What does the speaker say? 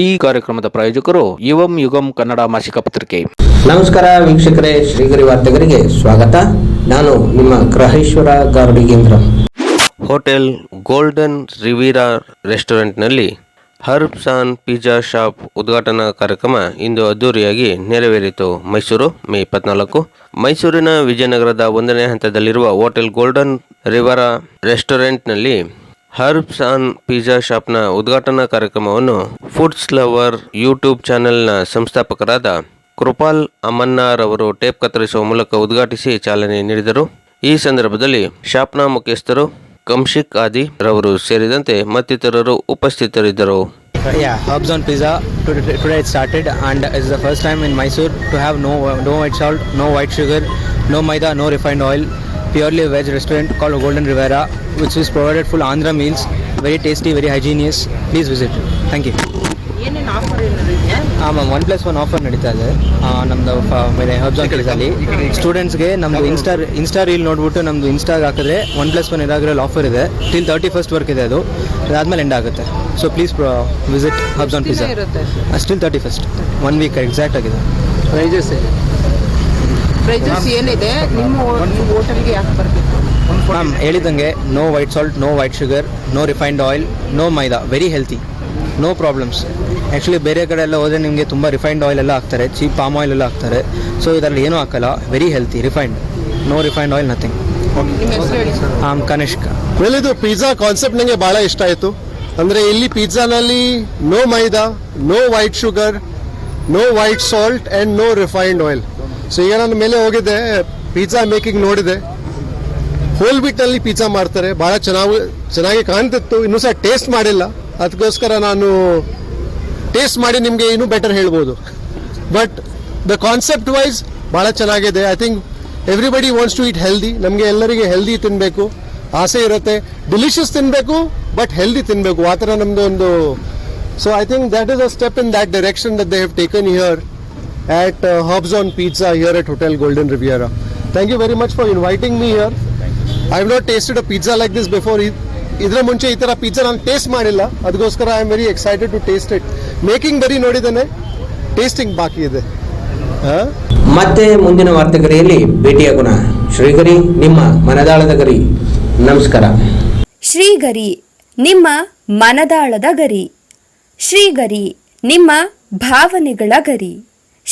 ಈ ಕಾರ್ಯಕ್ರಮದ ಪ್ರಾಯೋಜಕರು ಯುವಂ ಯುಗಂ ಕನ್ನಡ ಮಾಸಿಕ ಪತ್ರಿಕೆ. ನಮಸ್ಕಾರ ವೀಕ್ಷಕರೇ ಶ್ರೀಗರಿ ವಾರ್ತೆಗರಿಗೆ ಸ್ವಾಗತ. ನಾನು ನಿಮ್ಮ ಗ್ರಹೇಶ್ವರ ಗಾರ್ಡಿಗೇಂದ್ರ ಹೋಟೆಲ್ ಗೋಲ್ಡನ್ ರಿವೀರಾ ರೆಸ್ಟೋರೆಂಟ್ನಲ್ಲಿ ಹರ್ಬ್ಸ್ ಆನ್ ಪಿಜ್ಜಾ ಶಾಪ್ ಉದ್ಘಾಟನಾ ಕಾರ್ಯಕ್ರಮ ಇಂದು ಅದ್ದೂರಿಯಾಗಿ ನೆರವೇರಿತು. ಮೈಸೂರು ಮೇ ಇಪ್ಪತ್ನಾಲ್ಕು. ಮೈಸೂರಿನ ವಿಜಯನಗರದ ಒಂದನೇ ಹಂತದಲ್ಲಿರುವ ಹೋಟೆಲ್ ಗೋಲ್ಡನ್ ರಿವರ ರೆಸ್ಟೋರೆಂಟ್ನಲ್ಲಿ ಹರ್ಬ್ಸ್ ಆನ್ ಪಿಜ್ಜಾ ಶಾಪ್ನ ಉದ್ಘಾಟನಾ ಕಾರ್ಯಕ್ರಮವನ್ನು ಫುಡ್ಸ್ ಲವರ್ ಯೂಟ್ಯೂಬ್ ಚಾನೆಲ್ನ ಸಂಸ್ಥಾಪಕರಾದ ಕೃಪಾಲ್ ಅಮನ್ನಾರ್ ಅವರು ಟೇಪ್ ಕತ್ತರಿಸುವ ಮೂಲಕ ಉದ್ಘಾಟಿಸಿ ಚಾಲನೆ ನೀಡಿದರು ಈ ಸಂದರ್ಭದಲ್ಲಿ ಶಾಪ್ನ ಮುಖ್ಯಸ್ಥರು ಕಂಶಿಕ್ ಆದಿ ರವರು ಸೇರಿದಂತೆ ಮತ್ತಿತರರು ಉಪಸ್ಥಿತರಿದ್ದರು Yeah, Herbs on Pizza. Today, today it started, and it's the first time in Mysore to have no no white salt, no white sugar, no maida, no refined. Purely veg restaurant called Golden Rivera, which is provided full Andhra meals. Very tasty, very hygienious. Please visit. Thank you. ಹಾಂ ma'am one plus one offer ನಡೀತಾ ಇದೆ. ಆ, ನಮ್ದು ಮೇಲೆ herbs on ಸ್ಟೂಡೆಂಟ್ಸ್ಗೆ ನಮ್ದು insta insta reel ನೋಡ್ಬಿಟ್ಟು ನಮ್ದು ಇನ್ಸ್ಟಾಗ್ ಹಾಕಿದ್ರೆ ಒನ್ ಪ್ಲಸ್ ಒನ್ ಇರಾಗ್ರಲ್ಲಿ ಆಫರ್ ಇದೆ. ಟಿಲ್ ತರ್ಟಿ ಫಸ್ಟ್ ವರ್ಕ್ ಇದೆ ಅದು. ಅದಾದ್ಮೇಲೆ ಎಂಡ್ ಆಗುತ್ತೆ. So please visit Herbs on Pizza still thirty first one week exact ಆಗಿದೆ. ಪ್ರೈಸಸ್ ಪ್ರೈಸಸ್ ಏನಿದೆ ನಿಮ್ಮ ಹೋಟೆಲ್ಗೆ ಯಾಕೆ ಬರಬೇಕು? ಮ್ಯಾಮ್ ಹೇಳಿದಂಗೆ no white salt no white sugar no refined oil no maida very healthy no problems actually ಬೇರೆ ಕಡೆ ಎಲ್ಲ ಹೋದರೆ ನಿಮಗೆ ತುಂಬ ರಿಫೈನ್ಡ್ ಆಯಿಲ್ ಎಲ್ಲ ಹಾಕ್ತಾರೆ ಚೀಪ್ ಪಾಮ್ ಆಯಿಲ್ ಎಲ್ಲ ಹಾಕ್ತಾರೆ. ಸೊ ಇದರಲ್ಲಿ ಏನೂ ಹಾಕಲ್ಲ very healthy refined no refined oil nothing ನಿಮ್ಮ ಹೆಸರು ಹೇಳಿ. ಆಮ್ ಕನಿಷ್ಕ. ವೆಲ್ ಇದು ಪಿಜ್ಜಾ ಕಾನ್ಸೆಪ್ಟ್ ನನಗೆ ಭಾಳ ಇಷ್ಟ ಆಯಿತು. ಅಂದರೆ ಇಲ್ಲಿ ಪಿಜ್ಜಾನಲ್ಲಿ no maida no white sugar no white salt and no refined oil so ಈಗ ನಾನು ಮೇಲೆ ಹೋಗಿದ್ದೆ ಪಿಜ್ಜಾ ಮೇಕಿಂಗ್ ನೋಡಿದೆ. ಹೋಲ್ ಬಿಟ್ಟಲ್ಲಿ ಪಿಜ್ಜಾ ಮಾಡ್ತಾರೆ ಭಾಳ ಚೆನ್ನಾಗಿ ಚೆನ್ನಾಗಿ ಕಾಣ್ತಿತ್ತು, ಇನ್ನೂ ಸಹ ಟೇಸ್ಟ್ ಮಾಡಿಲ್ಲ. ಅದಕ್ಕೋಸ್ಕರ ನಾನು ಟೇಸ್ಟ್ ಮಾಡಿ ನಿಮಗೆ ಇನ್ನೂ ಬೆಟರ್ ಹೇಳ್ಬೋದು. ಬಟ್ ದ ಕಾನ್ಸೆಪ್ಟ್ ವೈಸ್ ಭಾಳ ಚೆನ್ನಾಗಿದೆ. I think everybody wants to eat healthy ನಮಗೆ ಎಲ್ಲರಿಗೆ ಹೆಲ್ದಿ ತಿನ್ನಬೇಕು ಆಸೆ ಇರುತ್ತೆ. ಡಿಲಿಷಿಯಸ್ ತಿನ್ನಬೇಕು ಬಟ್ ಹೆಲ್ದಿ ತಿನ್ನಬೇಕು ಆ ಥರ ನಮ್ಮದು ಒಂದು so I think that is a step in that direction that they have taken here at uh, Hobbs on Pizza here at Hotel Golden Riviera. Thank you very much for inviting me here. I have not tasted a pizza like this before. ಇ- ಇದ್ರ ಮುಂಚೆ ಈ ಥರ pizza ನಾನು taste ಮಾಡಿಲ್ಲ. ಅದಕ್ಕೋಸ್ಕರ I am very excited to taste it making ಬರೀ ನೋಡಿದ್ದೇನೆ. ಟೇಸ್ಟಿಂಗ್ ಬಾಕಿ ಇದೆ. ಮತ್ತೆ ಮುಂದಿನ ವಾರ್ತೆಗರಿಯಲ್ಲಿ ಭೇಟಿಯಾಗೋಣ ಶ್ರೀಗರಿ ನಿಮ್ಮ ಮನದಾಳದ ಗರಿ. ನಮಸ್ಕಾರ. ಶ್ರೀಗರಿ ನಿಮ್ಮ ಮನದಾಳದ ಗರಿ. ಶ್ರೀಗರಿ ನಿಮ್ಮ ಭಾವನೆಗಳ ಗರಿ.